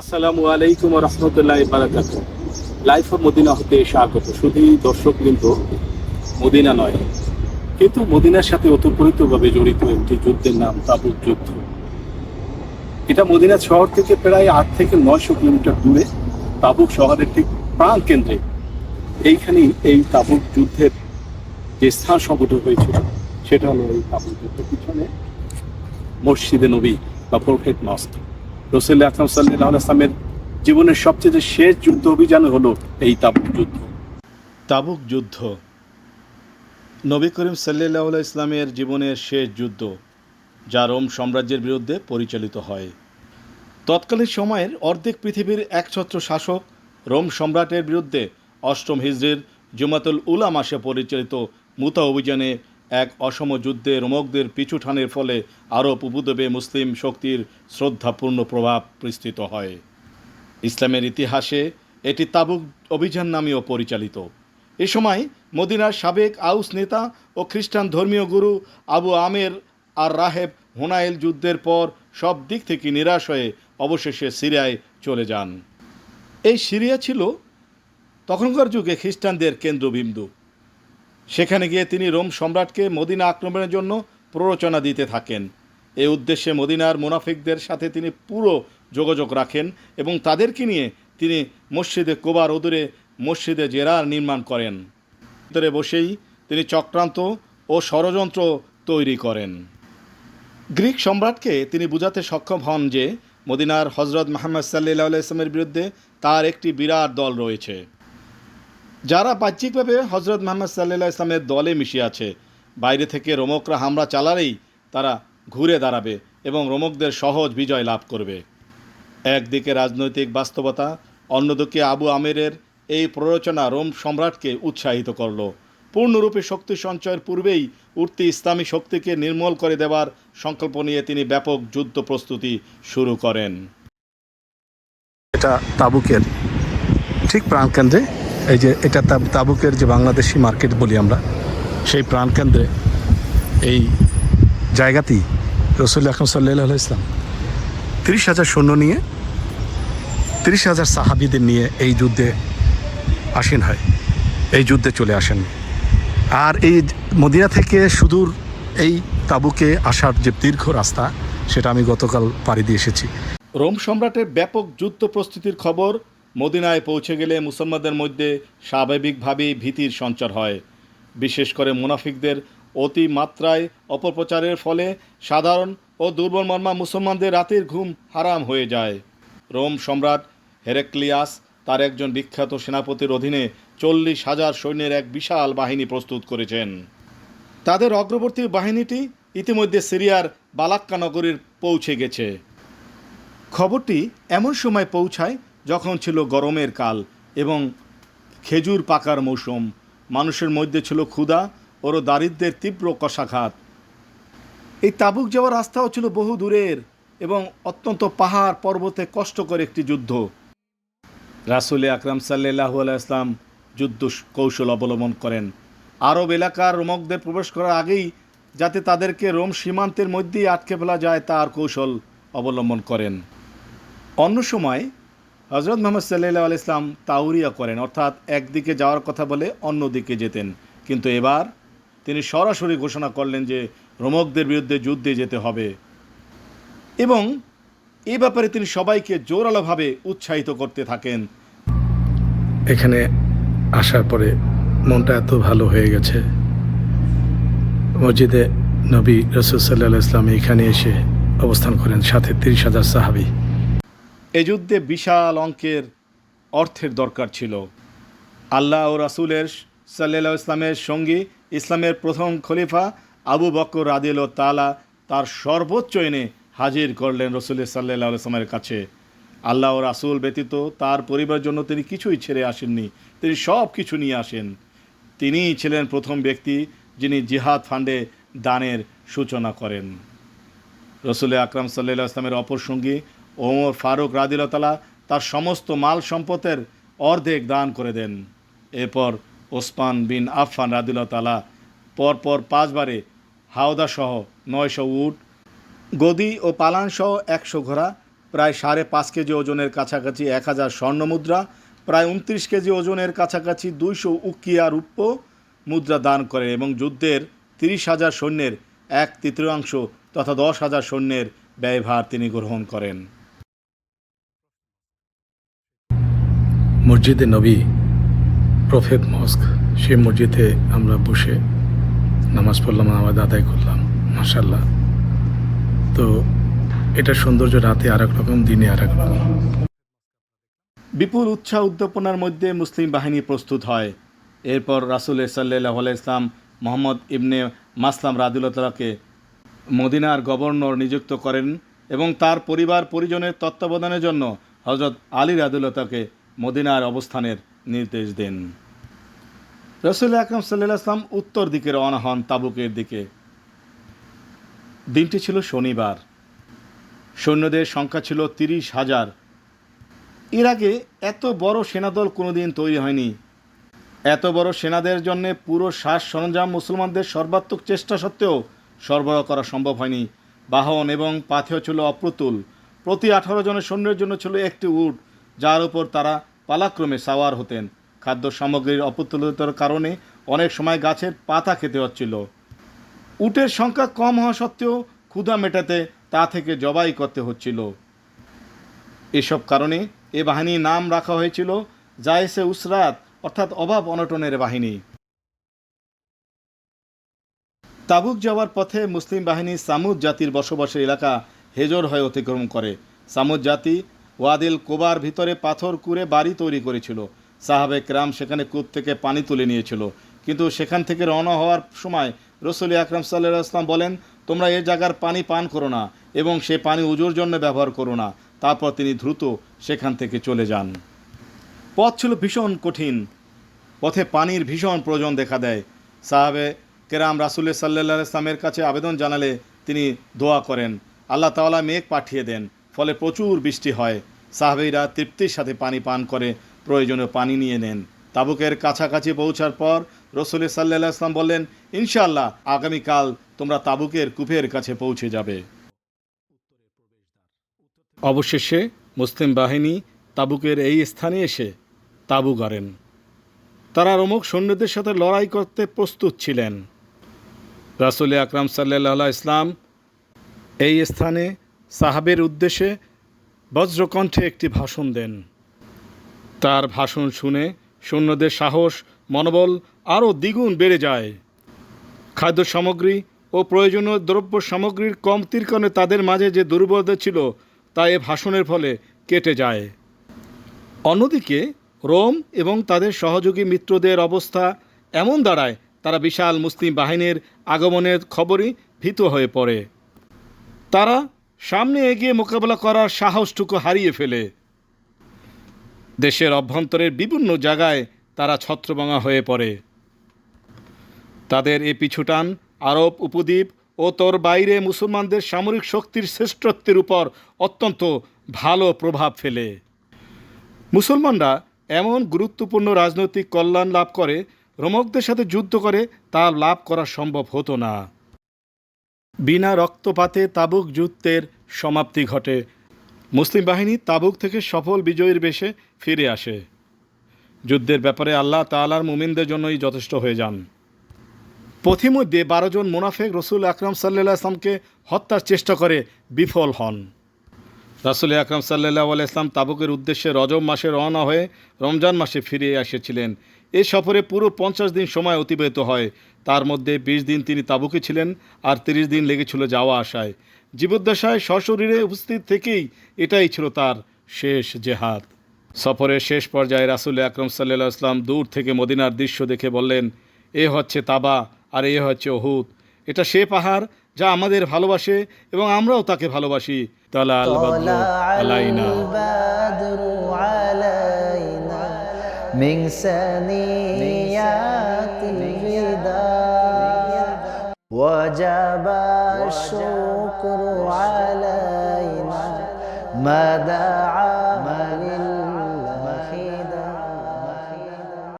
আসসালামু আলাইকুম রহমতুল্লাহ বারাকাত life of Medina হতে স্বাগত। শুধুই দর্শক কিন্তু মদিনা নয়, কিন্তু মদিনার সাথে ওতপ্রোতভাবে জড়িত একটি যুদ্ধের নাম তাবুক যুদ্ধ। এটা মদিনা শহর থেকে প্রায় আট থেকে নয়শো কিলোমিটার দূরে, তাবুক শহরের ঠিক প্রাণ কেন্দ্রে। এইখানেই এই তাবুক যুদ্ধের যে স্থান সংগঠিত হয়েছিল, সেটা হলো এই তাবুক যুদ্ধের পিছনে মসজিদে নবী বা প্রফেট মস্ক রসুল আকরম সাল্লাহ আসলামের জীবনের সবচেয়ে শেষ যুদ্ধ অভিযান হলো এই তাবুক যুদ্ধ। তাবুক যুদ্ধ। নবী করিম সাল্লাহ ইসলামের জীবনের শেষ যুদ্ধ, যা রোম সাম্রাজ্যের বিরুদ্ধে পরিচালিত হয়। তৎকালীন সময়ের অর্ধেক পৃথিবীর একছত্র শাসক রোম সম্রাটের বিরুদ্ধে অষ্টম হিজরির জুমাতুল উলা মাসে পরিচালিত মুতা অভিযানে এক অসম যুদ্ধে রোমকদের পিছুঠানের ফলে আরব উপদ্বীপে মুসলিম শক্তির শ্রদ্ধাপূর্ণ প্রভাব বিস্তৃত হয়। ইসলামের ইতিহাসে এটি তাবুক অভিযান নামেও পরিচালিত। এ সময় মদিনার সাবেক আউস নেতা ও খ্রিস্টান ধর্মীয় গুরু আবু আমের আর রাহেব হুনাইল যুদ্ধের পর সব দিক থেকে নিরাশ হয়ে অবশেষে সিরিয়ায় চলে যান। এই সিরিয়া ছিল তখনকার যুগে খ্রিস্টানদের কেন্দ্রবিন্দু। সেখানে গিয়ে তিনি রোম সম্রাটকে মদিনা আক্রমণের জন্য প্ররোচনা দিতে থাকেন। এই উদ্দেশ্যে মদিনার মুনাফিকদের সাথে তিনি পুরো যোগাযোগ রাখেন এবং তাদেরকে নিয়ে তিনি মসজিদে কোবার অদূরে মসজিদে জেরার নির্মাণ করেন। ভিতরে বসেই তিনি চক্রান্ত ও ষড়যন্ত্র তৈরি করেন। গ্রিক সম্রাটকে তিনি বুঝাতে সক্ষম হন যে মদিনার হজরত মাহমদ সাল্লাহ ইসলামের বিরুদ্ধে তার একটি বিরাট দল রয়েছে। যারা বাহ্যিকভাবে হজরত মোহাম্মদ সাল্লাহ ইসলামের দলে মিশে আছে, বাইরে থেকে রোমকরা হামলা চালালেই তারা ঘুরে দাঁড়াবে এবং রোমকদের সহজ বিজয় লাভ করবে। একদিকে রাজনৈতিক বাস্তবতা, অন্যদিকে আবু আমেরের এই প্ররোচনা রোম সম্রাটকে উৎসাহিত করল। পূর্ণরূপে শক্তি সঞ্চয়ের পূর্বেই উঠতি ইসলামী শক্তিকে নির্মূল করে দেওয়ার সংকল্প নিয়ে তিনি ব্যাপক যুদ্ধ প্রস্তুতি শুরু করেন। এটা তাবুকের ঠিক প্রাণকেন্দ্রে এই যে এটা তাবুকের যে বাংলাদেশি মার্কেট বলি আমরা, সেই প্রাণকেন্দ্রে এই জায়গাতেই রসুল আকরম সাল্লাহ ইসলাম তিরিশ হাজার সৈন্য নিয়ে, তিরিশ হাজার সাহাবিদের নিয়ে এই যুদ্ধে আসীন হয়। এই যুদ্ধে চলে আসেন। আর এই মদিনা থেকে সুদূর এই তাবুকে আসার যে দীর্ঘ রাস্তা, সেটা আমি গতকাল পাড়ি দিয়ে এসেছি। রোম সম্রাটের ব্যাপক যুদ্ধ প্রস্তুতির খবর মদিনায় পৌঁছে গেলে মুসলমানদের মধ্যে স্বাভাবিকভাবেই ভীতির সঞ্চার হয়। বিশেষ করে মুনাফিকদের অতি মাত্রায় অপপ্রচারের ফলে সাধারণ ও দুর্বল মর্মা মুসলমানদের রাতের ঘুম হারাম হয়ে যায়। রোম সম্রাট হেরেক্লিয়াস তার একজন বিখ্যাত সেনাপতির অধীনে চল্লিশ হাজার সৈন্যের এক বিশাল বাহিনী প্রস্তুত করেছেন। তাদের অগ্রবর্তী বাহিনীটি ইতিমধ্যে সিরিয়ার বালাক্কা নগরীর পৌঁছে গেছে। খবরটি এমন সময় পৌঁছায় যখন ছিল গরমের কাল এবং খেজুর পাকার মৌসুম, মানুষের মধ্যে ছিল ক্ষুধা ওর দারিদ্রের তীব্র কষাঘাত। এই তাবুক যাওয়ার রাস্তাও ছিল বহু দূরের এবং অত্যন্ত পাহাড় পর্বতে কষ্টকর একটি যুদ্ধ। রাসুল আকরাম সাল্লাহ ইসলাম যুদ্ধ কৌশল অবলম্বন করেন। আরব এলাকার রোমকদের প্রবেশ করার আগেই যাতে তাদেরকে রোম সীমান্তের মধ্যেই আটকে ফেলা যায় তার কৌশল অবলম্বন করেন। অন্য সময় হজরত মোহাম্মদ সাল্লাহ আল ইসলাম তাউরিয়া করেন, অর্থাৎ একদিকে যাওয়ার কথা বলে অন্য দিকে যেতেন। কিন্তু এবার তিনি সরাসরি ঘোষণা করলেন যে রোমকদের বিরুদ্ধে যুদ্ধে যেতে হবে। এবং এ ব্যাপারে তিনি সবাইকে জোরালোভাবে উৎসাহিত করতে থাকেন। এখানে আসার পরে মনটা এত ভালো হয়ে গেছে। মসজিদে নবী রসুল সাল্লাহ ইসলাম এখানে এসে অবস্থান করেন সাথে তিরিশ হাজার সাহাবি। এ যুদ্ধে বিশাল অঙ্কের অর্থের দরকার ছিল। আল্লাহ ও রাসুলের সাল্লাহ ইসলামের সঙ্গী, ইসলামের প্রথম খলিফা আবু বকর আদিল তালা তার সর্বোচ্চ এনে হাজির করলেন রসুল সাল্লাহ ইসলামের কাছে। আল্লাহ ও রাসুল ব্যতীত তার পরিবারের জন্য তিনি কিছুই ছেড়ে আসেননি, তিনি সব কিছু নিয়ে আসেন। তিনিই ছিলেন প্রথম ব্যক্তি যিনি জিহাদ ফান্ডে দানের সূচনা করেন। রসুল আকরাম সাল্লাহ ইসলামের অপর সঙ্গী ওমর ফারুক রাদিলতালা তার সমস্ত মাল সম্পদের অর্ধেক দান করে দেন। এরপর ওসমান বিন আফফান রাদিলতালা পরপর পাঁচবারে হাওদা সহ নয়শো উট, গদি ও পালান সহ একশো ঘোড়া, প্রায় সাড়ে পাঁচ কেজি ওজনের কাছাকাছি এক হাজার স্বর্ণ মুদ্রা, প্রায় উনত্রিশ কেজি ওজনের কাছাকাছি দুইশো উকিয়া রূপ্য মুদ্রা দান করেন এবং যুদ্ধের তিরিশ হাজার সৈন্যের এক তৃতীয়াংশ তথা দশ হাজার সৈন্যের ব্যয়ভার তিনি গ্রহণ করেন। মসজিদে নবী প্রফেট মস্ক সেই মসজিদে আমরা বসে নামাজ পড়লাম, নামাজ আদায় করলাম মাসাল্লাহ তো এটা সৌন্দর্য রাতে আর এক রকম, দিনে আর এক রকম। বিপুল উৎসাহ উদ্দীপনার মধ্যে মুসলিম বাহিনী প্রস্তুত হয়। এরপর রাসুল সাল্লাহ ইসলাম মোহাম্মদ ইবনে মাসলাম রাদুল্লাহকে মদিনার গভর্নর নিযুক্ত করেন এবং তার পরিবার পরিজনের তত্ত্বাবধানের জন্য হজরত আলী রাদুল্লাহকে মদিনার অবস্থানের নির্দেশ দেন। রসুল আকরম সাল্লাহ আসলাম উত্তর দিকে রওনা হন তাবুকের দিকে। দিনটি ছিল শনিবার। সৈন্যদের সংখ্যা ছিল তিরিশ হাজার। এর আগে এত বড় সেনাদল কোনোদিন তৈরি হয়নি। এত বড় সেনাদের জন্য পুরো শ্বাস সরঞ্জাম মুসলমানদের সর্বাত্মক চেষ্টা সত্ত্বেও সরবরাহ করা সম্ভব হয়নি। বাহন এবং পাথেও ছিল অপ্রতুল। প্রতি আঠারো জনের সৈন্যের জন্য ছিল একটি উট। যার উপর তারা পালাক্রমে সাওয়ার হতেন। খাদ্য সামগ্রীর অপ্রতুলতার কারণে অনেক সময় গাছের পাতা খেতে হচ্ছিল। উটের সংখ্যা কম হওয়া সত্ত্বেও ক্ষুধা মেটাতে তা থেকে জবাই করতে হচ্ছিল। এসব কারণে এ বাহিনীর নাম রাখা হয়েছিল জায়েসে উসরাত, অর্থাৎ অভাব অনটনের বাহিনী। তাবুক যাওয়ার পথে মুসলিম বাহিনী সামুদ জাতির বসবাসের এলাকা হেজর হয়ে অতিক্রম করে। সামুদ জাতি ওয়াদিল কোবার ভিতরে পাথর কুড়ে বাড়ি তৈরি করেছিল। সাহাবে ক্রাম সেখানে কূপ থেকে পানি তুলে নিয়েছিল। কিন্তু সেখান থেকে রওনা হওয়ার সময় রসুল আকরাম সাল্লাহ আসলাম বলেন, তোমরা এ জায়গার পানি পান করো না এবং সে পানি উজুর জন্য ব্যবহার করো না। তারপর তিনি দ্রুত সেখান থেকে চলে যান। পথ ছিল ভীষণ কঠিন। পথে পানির ভীষণ প্রয়োজন দেখা দেয়। সাহাবে কেরাম রাসুল্লাহ সাল্লাহ ইসলামের কাছে আবেদন জানালে তিনি দোয়া করেন। আল্লাহ তাওয়ালা মেঘ পাঠিয়ে দেন। ফলে প্রচুর বৃষ্টি হয়। সাহাবেরা তৃপ্তির সাথে পানি পান করে প্রয়োজনীয় পানি নিয়ে নেন। তাবুকের কাছাকাছি পৌঁছার পর রসুল সাল্লাহ ইসলাম বললেন ইনশাল্লাহ আগামীকাল তোমরা তাবুকের কূপের কাছে পৌঁছে যাবে। অবশেষে মুসলিম বাহিনী তাবুকের এই স্থানে এসে তাবু গাড়েন। তারা রোমক সৈন্যদের সাথে লড়াই করতে প্রস্তুত ছিলেন। রাসুল আকরাম সাল্লাহ ইসলাম এই স্থানে সাহাবের উদ্দেশ্যে বজ্রকণ্ঠে একটি ভাষণ দেন। তার ভাষণ শুনে সৈন্যদের সাহস, মনোবল আরও দ্বিগুণ বেড়ে যায়। খাদ্য সামগ্রী ও প্রয়োজনীয় দ্রব্য সামগ্রীর কমতির কারণে তাদের মাঝে যে দুর্বলতা ছিল, তা এ ভাষণের ফলে কেটে যায়। অন্যদিকে, রোম এবং তাদের সহযোগী মিত্রদের অবস্থা এমন দাঁড়ায়, তারা বিশাল মুসলিম বাহিনীর আগমনের খবরই ভীত হয়ে পড়ে। তারা সামনে এগিয়ে মোকাবেলা করার সাহসটুকু হারিয়ে ফেলে। দেশের অভ্যন্তরের বিভিন্ন জায়গায় তারা ছত্রভঙ্গা হয়ে পড়ে। তাদের এ পিছুটান আরব, উপদ্বীপ ও তোর বাইরে মুসলমানদের সামরিক শক্তির শ্রেষ্ঠত্বের উপর অত্যন্ত ভালো প্রভাব ফেলে। মুসলমানরা এমন গুরুত্বপূর্ণ রাজনৈতিক কল্যাণ লাভ করে, রোমকদের সাথে যুদ্ধ করে তা লাভ করা সম্ভব হতো না। বিনা রক্তপাতে তাবুক যুদ্ধের সমাপ্তি ঘটে। মুসলিম বাহিনী তাবুক থেকে সফল বিজয়ীর বেশে ফিরে আসে। যুদ্ধের ব্যাপারে আল্লাহ তালার মুমিনদের জন্যই যথেষ্ট হয়ে যান। পথিমধ্যে বারো জন মুনাফেক রসুল আকরাম সাল্লাহ আসলামকে হত্যার চেষ্টা করে বিফল হন। রাসুল আকরাম সাল্লাহ ইসলাম তাবুকের উদ্দেশ্যে রজব মাসে রওনা হয়ে রমজান মাসে ফিরে এসেছিলেন। এ সফরে পুরো পঞ্চাশ দিন সময় অতিবাহিত হয়। তার মধ্যে বিশ দিন তিনি তাবুকে ছিলেন আর তিরিশ দিন লেগেছিল যাওয়া আসায় জীবদ্দশায় সশরীরে উপস্থিত থেকেই এটাই ছিল তার শেষ জেহাদ সফরের শেষ পর্যায়ে রাসুল আকরম সাল্লাহ আসলাম দূর থেকে মদিনার দৃশ্য দেখে বললেন এ হচ্ছে তাবা আর এ হচ্ছে ওহুদ এটা সে পাহাড় যা আমাদের ভালোবাসে এবং আমরাও তাকে ভালোবাসি তালা আল বাদরু আলাইনা البدر علينا من ثنيات الوداع الشكر علينا. ما دعا